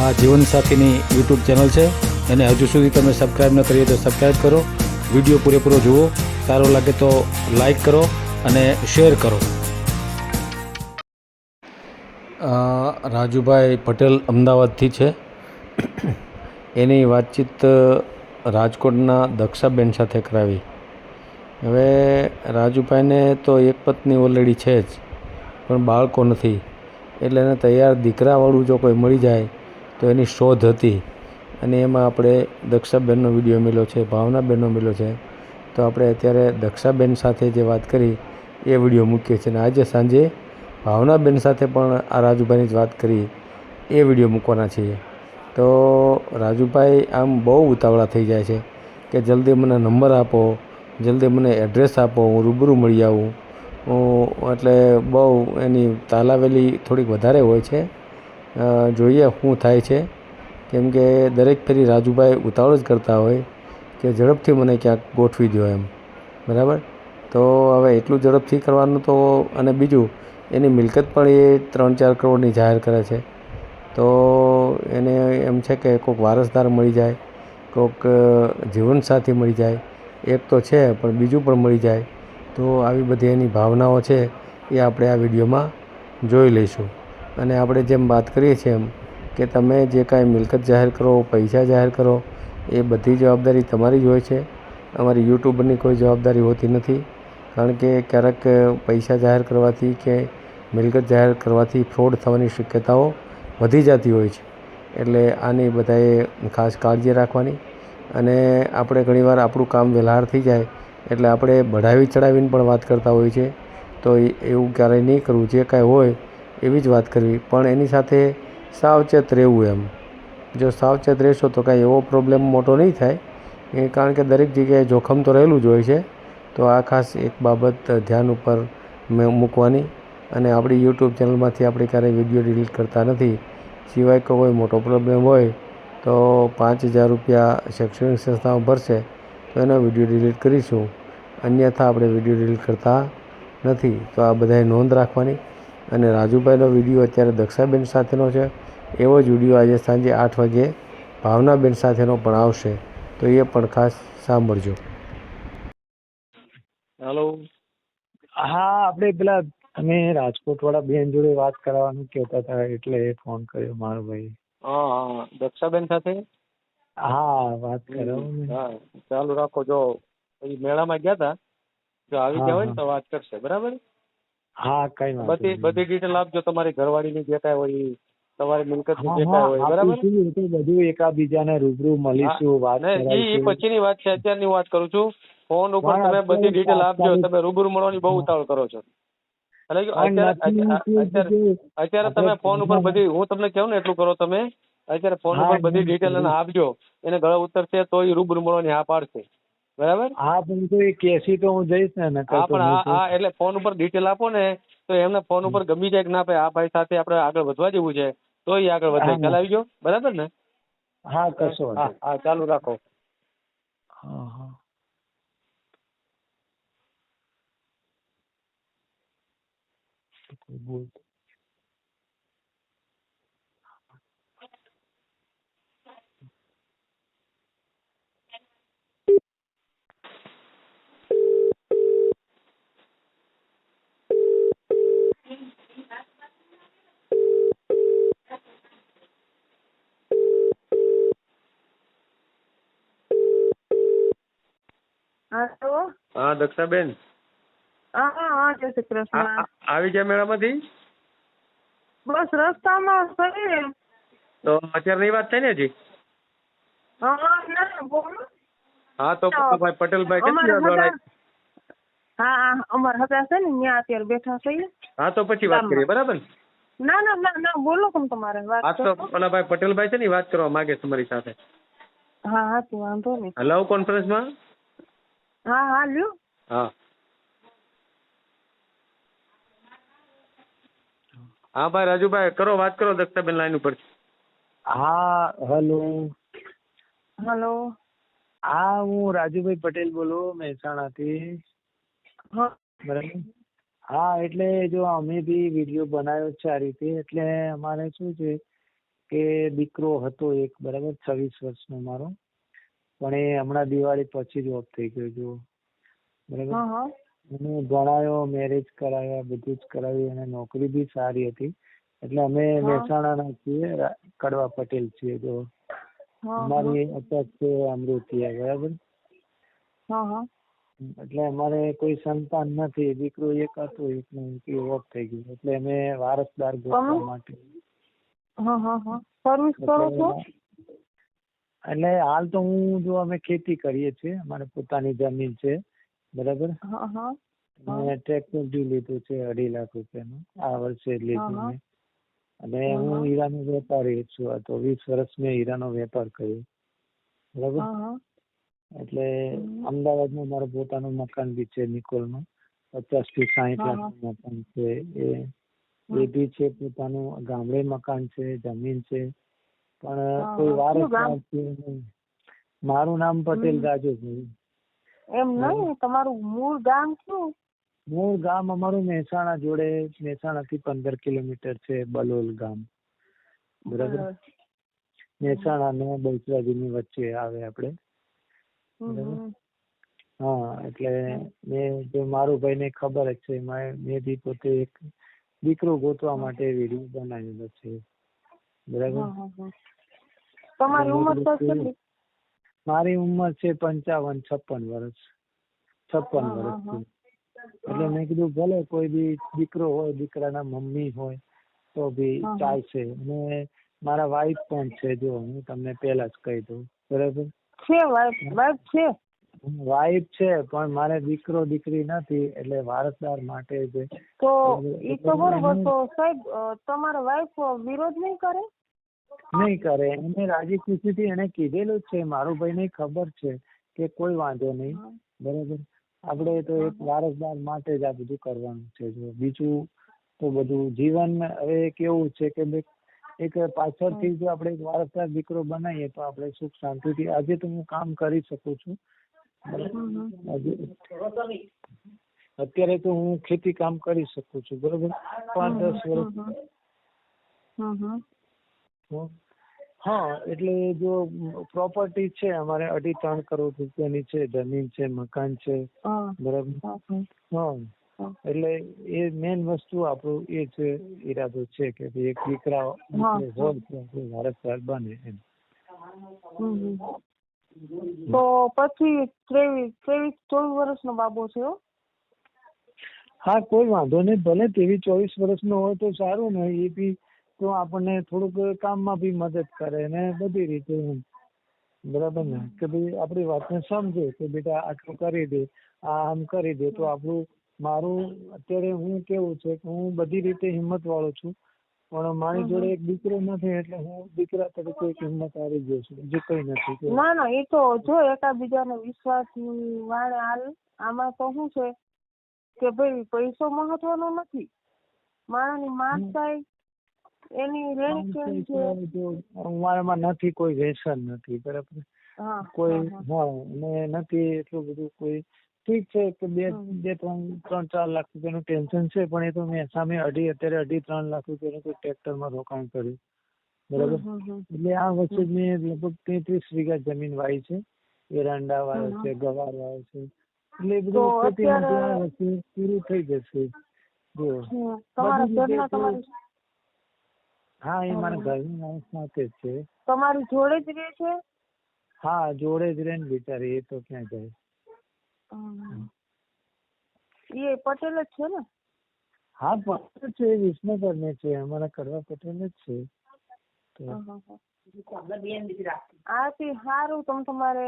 આ જીવનસાથીની YouTube channel છે. અને હજુ સુધી તમે સબસ્ક્રાઈબ ન કરીએ તો સબસ્ક્રાઈબ કરો. વીડિયો પૂરેપૂરો જુઓ. સારો લાગે તો લાઈક કરો અને શેર કરો. રાજુભાઈ પટેલ અમદાવાદથી છે. એની વાતચીત રાજકોટના દક્ષાબેન સાથે કરાવી. હવે રાજુભાઈને તો એક પત્ની ઓલરેડી છે જ, પણ બાળકો નથી. એટલે એને તૈયાર દીકરાવાળું જો કોઈ મળી જાય તો એની શોધ હતી. અને એમાં આપણે દક્ષાબેનનો વીડિયો મળ્યો છે, ભાવનાબેનનો મળ્યો છે. તો આપણે અત્યારે દક્ષાબેન સાથે જે વાત કરી, એ વીડિયો મૂકીએ છીએ. અને આજે સાંજે ભાવનાબેન સાથે પણ આ રાજુભાઈની જ વાત કરી, એ વીડિયો મૂકવાના છીએ. તો રાજુભાઈ, આમ બહુ ઉતાવળા થઈ જાય છે કે જલ્દી મને નંબર આપો, જલ્દી મને એડ્રેસ આપો, હું રૂબરૂ મળી આવું. હું એટલે બહુ એની તાલાવેલી થોડીક વધારે હોય છે. જોઈએ શું થાય છે. કેમ કે દરેક ફેરી રાજુભાઈ ઉતાવળ જ કરતા હોય કે ઝડપથી મને ક્યાંક ગોઠવી દો એમ. બરાબર? તો હવે એટલું ઝડપથી કરવાનું તો અને બીજું, એની મિલકત પણ એ ત્રણ ચાર કરોડની જાહેર કરે છે. તો એને એમ છે કે કોઈક વારસદાર મળી જાય, કોઈક જીવનસાથી મળી જાય. એક તો છે, પણ બીજું પણ મળી જાય. તો આવી બધી એની ભાવનાઓ છે એ આપણે આ વિડીયોમાં જોઈ લઈશું. અને આપણે જેમ વાત કરીએ છીએ એમ કે તમે જે કાંઈ મિલકત જાહેર કરો, પૈસા જાહેર કરો, એ બધી જવાબદારી તમારી જ હોય છે. અમારી યુટ્યુબરની કોઈ જવાબદારી હોતી નથી. કારણ કે ક્યારેક પૈસા જાહેર કરવાથી કે મિલકત જાહેર કરવાથી ફ્રોડ થવાની શક્યતાઓ વધી જતી હોય છે. એટલે આની બધાએ ખાસ કાળજી રાખવાની. અને આપણે ઘણીવાર આપણું કામ વહેલાર થઈ જાય એટલે આપણે બઢાવી ચડાવીને પણ વાત કરતા હોઈએ છીએ. તો એવું ક્યારેય નહીં કરવું. જે કાંઈ હોય એવી જ વાત કરવી. પણ એની સાથે સાવચેત રહેવું એમ. જો સાવચેત રહેશો તો કાંઈ એવો પ્રોબ્લેમ મોટો નહીં થાય. એ કારણ કે દરેક જગ્યાએ જોખમ તો રહેલું જ હોય છે. તો આ ખાસ એક બાબત ધ્યાન ઉપર મેં મૂકવાની. અને આપણી યુટ્યુબ ચેનલમાંથી આપણે ક્યારેય વીડિયો ડિલીટ કરતા નથી. સિવાય કોઈ મોટો પ્રોબ્લેમ હોય તો પાંચ હજાર રૂપિયા શૈક્ષણિક સંસ્થાઓ ભરશે. તો એનો વીડિયો ડિલીટ કરીશું. અન્યથા આપણે વીડિયો ડિલીટ કરતા નથી. તો આ બધાએ નોંધ રાખવાની. અને રાજુભાઈનો વીડિયો અત્યારે દક્ષાબેન સાથેનો છે. એવો જ વીડિયો આજે સાંજે આઠ વાગે ભાવનાબેન સાથેનો પણ આવશે. તો એ પણ ખાસ સાંભળજો. હેલો હા આપણે પેલા તમે રાજકોટ વાળા બેન જોડે વાત કરાવવાનું કહેતા હતા એટલે એ ફોન કર્યો મારો ભાઈ. હા દક્ષાબેન સાથે? હા વાત કરો હા. ચાલુ રાખો. જો એ મેળામાં ગયા હતા જો આવી ગયા હોય ને તો વાત કરશે. બરાબર? હા કઈ વાંધો બધી બધી ડિટેલ આપજો. તમારી ઘરવાળીની જે કાંઈ હોય ઈ, તમારી મિલકતની જે કાંઈ હોય બરાબર? એ બધું એકાબીજાને રૂબરૂ મળીશું વાત એ પછીની વાત છે અત્યારની વાત કરું છું. ફોન ઉપર તમે બધી ડિટેલ આપજો તમે રૂબરૂ મળવાની બહુ. ઉતાવળ કરો છો. અત્યારે તમે ફોન ઉપર બધી હું તમને કહું ને એટલું કરો તમે અત્યારે ફોન ઉપર બધી ડિટેલ એને આપજો. એને ગળો ઉતરશે તો એ રૂબરૂ મળવાની હા પાડશે. બરાબર? હા પણ તો એ કેસી તો હું જઈશ ને નકર પણ આ એટલે ફોન ઉપર ડિટેલ આપો ને તો એમને ફોન ઉપર ગમી જાય કે ના ભાઈ આ ભાઈ સાથે આપણે આગળ વધવા જેવું છે તો એ આગળ વધે. ખ્યાલ આવી ગયો બરાબર ને? હા કશો હા હા ચાલુ રાખો. હા હા. બોલ હાલો હા દક્ષાબેન? જય શ્રી કૃષ્ણ. આ- આ- આવી ગયા મેળામાંથી? બસ રસ્તામાં છે. તો અત્યારે નહીં વાત થઈ ને હજી? હા તો ભાઈ પટેલભાઈ કેટલી વાર હા અમાર હતા છે ને ત્યાં અત્યારે બેઠા છીએ હા તો પછી વાત કરીએ બરાબર ના? ના ના ના બોલો કેમ તમારે વાત હા તો ઓલા ભાઈ પટેલભાઈ છે ને વાત કરવા માંગે તમારી સાથે. હા હા તો વાંધો નહીં. લવ કોન્ફરન્સમાં હા હા લ્યો. હા. હા ભાઈ રાજુભાઈ કરો વાત કરો દક્ષાબેન લાઈન ઉપર. હા હેલો. હલો. હા હું રાજુભાઈ પટેલ બોલું મહેસાણાથી. હા. બરાબર? હા એટલે જો અમે બી વીડિયો બનાવ્યો છે આ રીતે એટલે અમારે શું છે કે દીકરો હતો એક બરાબર છવ્વીસ વર્ષનો મારો. પણ એ હમણાં દિવાળી પછી જ ઓફ થઈ ગયો જુઓ બરાબર? એને ભણાયો મેરેજ કરાવ્યા બધું જ કરાવ્યું અને નોકરી બી સારી હતી. એટલે અમે. મહેસાણાના છીએ કડવા પટેલ છીએ હા અમારી અટક છે અમૃતિયા બરાબર? એટલે અમારે કોઈ સંતાન નથી દીકરો એક હતો એકનો ઓફ થઈ ગયું. એટલે અમે વારસદાર ગોતવા માટે. સર્વિસ કરો છો? એટલે હાલ તો હું જો અમે ખેતી કરીએ છીએ અમારે પોતાની જમીન છે. બરાબર? હા ટ્રેક્ટર બી લીધું છે અઢી લાખ રૂપિયાનું. આ વર્ષે જ લીધું. મેં. અને હું હીરાનો વેપારી છું. આ તો વીસ વર્ષ મેં હીરાનો વેપાર કર્યો. બરાબર? એટલે અમદાવાદમાં મારું પોતાનું મકાન બી છે નિકોલમાં પચાસથી સાહીઠ લાખ મકાન છે. એ એ બી છે પોતાનું. ગામડે મકાન છે જમીન છે. પણ કોઈ નહીં. મારું નામ પટેલ. રાજુભાઈ. એમ નહીં તમારું મૂળ ગામ શું મૂળ ગામ અમારું મહેસાણા જોડે મહેસાણા થી પંદર કિલોમીટર છે બલોલ ગામ. બરાબર? મહેસાણા ને બહુચરાજીની વચ્ચે આવે આપણે. હમ, હમ. હા એટલે મેં જો મારું ભાઈને ખબર જ છે મેં મેં બી પોતે એક દીકરો ગોતવા માટે વીડિયો બનાવેલો છે. બરાબર. તમારી ઉંમર કેટલી? મારી ઉંમર છે પંચાવન છપ્પન વર્ષ છપ્પન વર્ષ એટલે મેં કીધું ભલે કોઈ બી દીકરો હોય દીકરાના મમ્મી હોય તો બી. ચાલશે. અને મારા વાઈફ પણ છે જો હું તમને પહેલા જ કહી દઉં. બરાબર? છે વાઈફ છે. વાઈફ છે પણ મારે દીકરો દીકરી નથી એટલે વારસદાર માટે જ તો એ તો બરોબર તો સાહેબ તમારા વાઈફ વિરોધ નહીં કરે? નહીં કરે. એને રાજી ખુશીથી એને કીધેલું જ છે. મારું ભાઈને ખબર છે કે કોઈ વાંધો નહીં. બરાબર? આપણે તો એક વારસદાર માટે જ આ બધું કરવાનું છે જો. બીજું તો બધું જીવન હવે કેવું છે કે એક પાછળથી જો આપણે એક વારસદાર દીકરો બનાવીએ તો આપણે સુખ શાંતિથી આજે તો હું કામ કરી શકું છું. અત્યારે તો હું ખેતી કામ કરી શકું છું. બરોબર? પાંચ દસ વર્ષ. હા એટલે જો પ્રોપર્ટી છે અમારે અઢી ત્રણ કરોડ રૂપિયાની છે જમીન છે મકાન છે બરાબર હા. એટલે એ મેન વસ્તુ આપણું એ છે ઈરાદો છે કે એક દીકરા હોય તો આપણે વારસદાર બને એમ. તો પછી ત્રેવીસ ત્રેવીસ ચોવીસ વર્ષનો બાબો છે હો. હા કોઈ વાંધો નહીં ભલે તેવી ચોવીસ વર્ષનો હોય તો સારું ને એ બી તો આપણને થોડુંક કામમાં બી મદદ કરે ને બધી રીતે એમ. બરાબર ને? કે ભાઈ આપણી વાતને સમજે કે બેટા આટલું કરી દે આ આમ કરી દે તો આપણું મારું અત્યારે હું કેવું છે કે હું બધી રીતે હિંમત વાળો છું પણ મારી જોડે એક દીકરો નથી એટલે હું દીકરા તરીકે એક હિંમત હારી ગયો છું બીજું કઈ નથી ના ના એ તો જો એકાબીજાને વિશ્વાસ વાળે હાલ આમાં તો શું છે કે ભાઈ પૈસો મહત્વનો નથી. માણસની માનસાઈ એની રહેણી મારામાં નથી કોઈ વ્યસન નથી બરાબર? હા કોઈ હા, અને નથી એટલું બધું કોઈ ઠીક છે કે બે બે ત્રણ ત્રણ ચાર લાખ રૂપિયાનું ટેન્શન છે પણ એ તો મેં સામે અઢી અત્યારે અઢી ત્રણ લાખ રૂપિયાનું કોઈ ટ્રેક્ટરમાં રોકાણ કર્યું બરાબર. એટલે આ વચ્ચે મેં લગભગ તેત્રીસ વીઘા જમીન વાવી છે એરંડા વાવે છે ગવાર વાવે છે એટલે એ બધું પૂરું થઈ જશે. જો. તમારા ઘરના તમારી હા એ મારા. ઘરની માણસ સાથે જ છે. તમારી જોડે જ રહે છે? હા જોડે જ રહે ને બિચારી એ તો ક્યાં જાય. એ પટેલ જ છે ને? હા પટેલ છે વિસનગર ને છે અમારા કરવા પટેલ જ છે. હા તે સારું તમે તમારે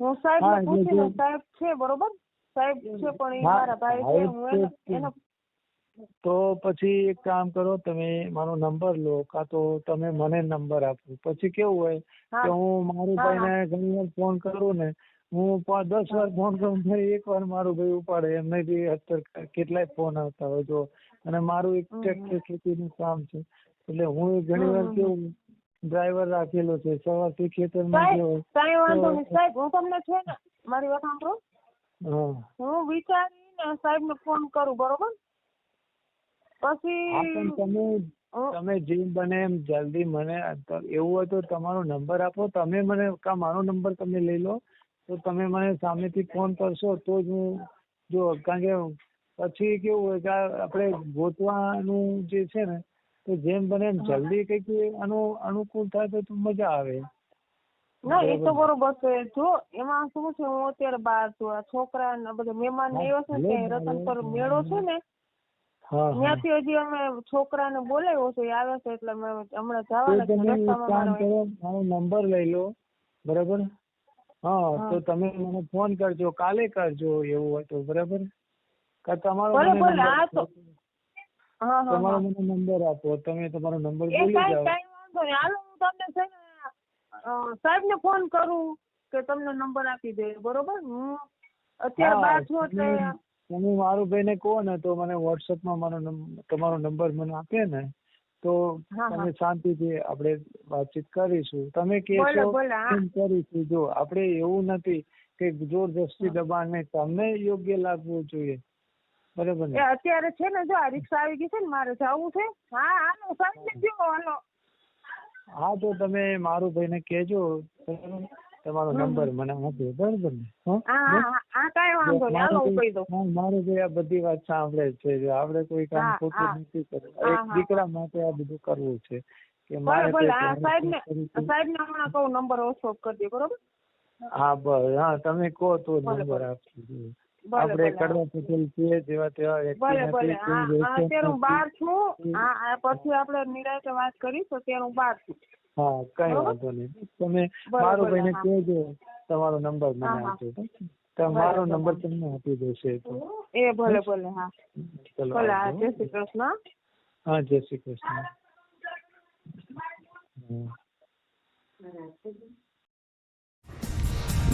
હું સાહેબ પૂછી સાહેબ છે બરોબર? સાહેબ છે પણ એ મારા ભાઈ છે હું એનો તો પછી એક કામ કરો તમે મારો નંબર લો કાં તો તમે મને નંબર આપો. પછી કેવું હોય કે હું મારું ભાઈ ભાઈને ઘણી વાર ફોન કરું ને હું દસ વાર ફોન કરું એક વાર મારું ભાઈ ઉપાડે. એમને બી અત્યારે કેટલાય ફોન આવતા હોય જો. અને મારું એક ટ્રેક્ટર ખેતીનું કામ છે. એટલે હું ઘણી વાર. કેવું ડ્રાઈવર રાખેલો છે. સવારથી ખેતરમાં માં ગયો કાંઈ વાંધો નહીં. સાહેબ હું તમને છે ને મારી વાત સાંભળો. હું. વિચારીને સાહેબ ને ફોન કરું બરોબર? પછી તમે તમે જેમ બને એમ જલ્દી મને એવું હોય તો તમારો નંબર આપો. તમે મને કા મારો નંબર તમે લઈ લો. તો તમે મને સામેથી ફોન કરશો તો જ હું જો કારણ કે પછી કેવું હોય કે આપણે ગોતવાનું જે છે ને તો જેમ બને એમ જલ્દી કંઈક આનું અનુકૂળ થાય તો મજા આવે. ના એ તો બરોબર. છે. જો એમાં શું છે હું અત્યારે બહાર છું આ છોકરા ને બધા મહેમાન ને આવ્યા છે ત્યાં રતનપર મેળો છે ને ત્યાંથી હજી અમે છોકરાને બોલાવ્યો છે આવે છે એટલે અમે હમણાં જવાના છે રસ્તામાં મારો નંબર લઈ લો બરાબર? હા. તો તમે મને ફોન કરજો કાલે કરજો એવું હોય તો બરાબર? કા તમારો બરાબર હા તો- તમારો મને નંબર આપો તમે તમારો નંબર બોલી જાઓ. કાંઈ વાંધો નહીં. હાલો હું તમને છે ને સાહેબ ને ફોન કરું કે તમને નંબર આપી દે બરોબર? હું અત્યારે બહાર છું એટલે તમે- મારું ભાઈને કહો ને તો મને વોટ્સઅપમાં મારો તમારો નંબર મને આપે ને તો તમે શાંતિથી આપણે વાતચીત કરીશું. તમે કે કરીશું. જો આપણે એવું નથી કે જોરજસ્તી દબાણ નહીં તમને યોગ્ય લાગવું જોઈએ. બરાબર ને? અત્યારે છે ને જો આ રિક્ષા આવી ગઈ છે ને મારે જવું છે. હા હાલો સમજી ગયો આનો હા તો તમે મારું ભાઈને કહેજો? તમારો નંબર મને આપ્યો બરાબર ને? મારે જે આ બધી વાત સાંભળે છે જો આપણે કોઈ કામ ખોટું નથી કરવું. એક દીકરા માટે આ બધું કરવું છે કે મારે સાહેબ ને હમણાં કહું નંબર વોટ્સઅપ કરી દે બરોબર? હા બસ હા તમે કહો તો નંબર. આપજો આપણે કડવા પટેલ છીએ જેવા તેવા અત્યારે હું બાર છું. પછી આપણે નિરાંતે વાત કરીશું અત્યારે હું બાર છું. હા કઈ વાંધો નહીં. તમે મારો ભાઈને કહેજો તમારો નંબર મને. આપજો. તો મારો નંબર તમને આપી દેશે તો. એ ભલે ભલે હા. ભલે હા જય શ્રી કૃષ્ણ. હા જય શ્રી કૃષ્ણ.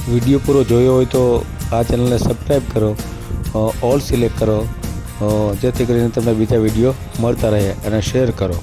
વીડિયો પૂરો જોયો હોય તો આ ચેનલને સબસ્ક્રાઈબ કરો ઓલ સિલેક્ટ કરો જેથી કરીને તમને બીજા વીડિયો મળતા રહે અને શેર કરો.